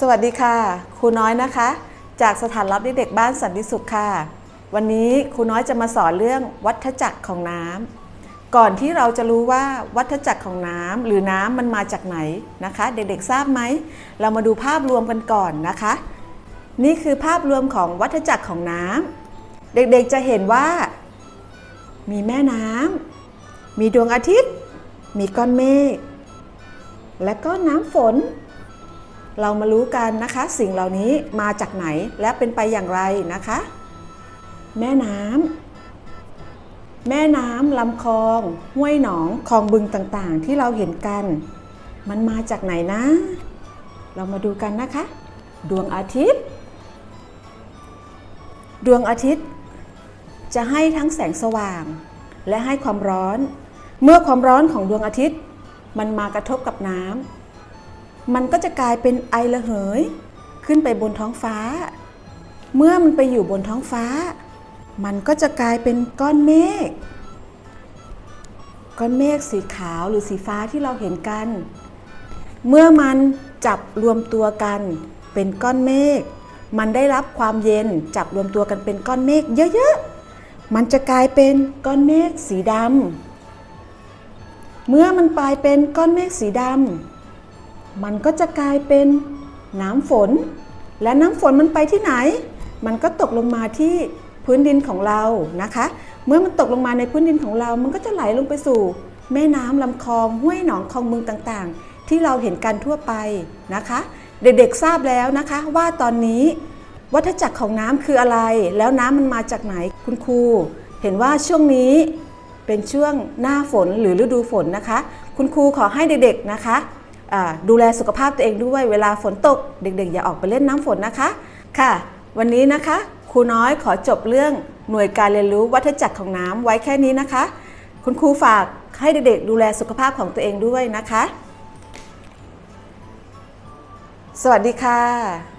สวัสดีค่ะ ครูน้อยนะคะ จากสถานรับเด็กบ้านสันติสุขค่ะ วันนี้ครูน้อยจะมาสอนเรื่องวัฏจักรของน้ำก่อนที่เราจะรู้ว่าวัฏจักรของน้ำหรือน้ำมันมาจากไหนนะคะ เด็กๆทราบไหม เรามาดูภาพรวมกันก่อนนะคะ นี่คือภาพรวมของวัฏจักรของน้ำเด็กๆจะเห็นว่า มีแม่น้ำมีดวงอาทิตย์ มีก้อนเมฆและก็น้ำฝน เรามารู้กันนะคะ สิ่งเหล่านี้มาจากไหนและเป็นไปอย่างไรนะคะ แม่น้ำแม่น้ำลำคลอง ห้วยหนองคลองบึงต่างๆ ที่เราเห็นกัน มันมาจากไหนนะ เรามาดูกันนะคะ ดวงอาทิตย์ ดวงอาทิตย์ จะให้ทั้งแสงสว่าง และให้ความร้อน เมื่อความร้อนของดวงอาทิตย์ มันมากระทบกับน้ำ มันก็จะกลายเป็นไอระเหย ขึ้นไปบนท้องฟ้า เมื่อมันไปอยู่บนท้องฟ้า มันก็จะกลายเป็นก้อนเมฆก้อนเมฆสีขาวหรือสีฟ้าที่เราเห็นกัน เมื่อมันจับรวมตัวกันเป็นก้อนเมฆมันได้รับความเย็นจับรวมตัวกันเป็นก้อนเมฆเยอะๆ มันจะกลายเป็นก้อนเมฆสีดำเมื่อมันกลายเป็นก้อนเมฆสีดำ มันก็จะกลายเป็นน้ำฝน และน้ำฝนมันไปที่ไหน มันก็ตกลงมาที่พื้นดินของเรานะคะ เมื่อมันตกลงมาในพื้นดินของเรา มันก็จะไหลลงไปสู่ แม่น้ำลำคลองห้วยหนองคลองบึงต่างๆ ที่เราเห็นกันทั่วไปนะคะ เด็กๆทราบแล้วนะคะว่าตอนนี้วัฏจักรของน้ำคืออะไร แล้วน้ำมันมาจากไหนคุณครู เห็นว่าช่วงนี้เป็นช่วงหน้าฝนหรือฤดูฝนนะคะ คุณครูขอให้เด็กๆนะคะ ดูแลสุขภาพตัวเองด้วยเวลาฝนตก เด็กๆ อย่าออกไปเล่นน้ำฝนนะคะ ค่ะ วันนี้นะคะครูน้อยขอจบเรื่องหน่วยการเรียนรู้วัฏจักรของน้ำไว้แค่นี้นะคะ คุณครูฝากให้เด็กๆ ดูแลสุขภาพของตัวเองด้วยนะคะ สวัสดีค่ะ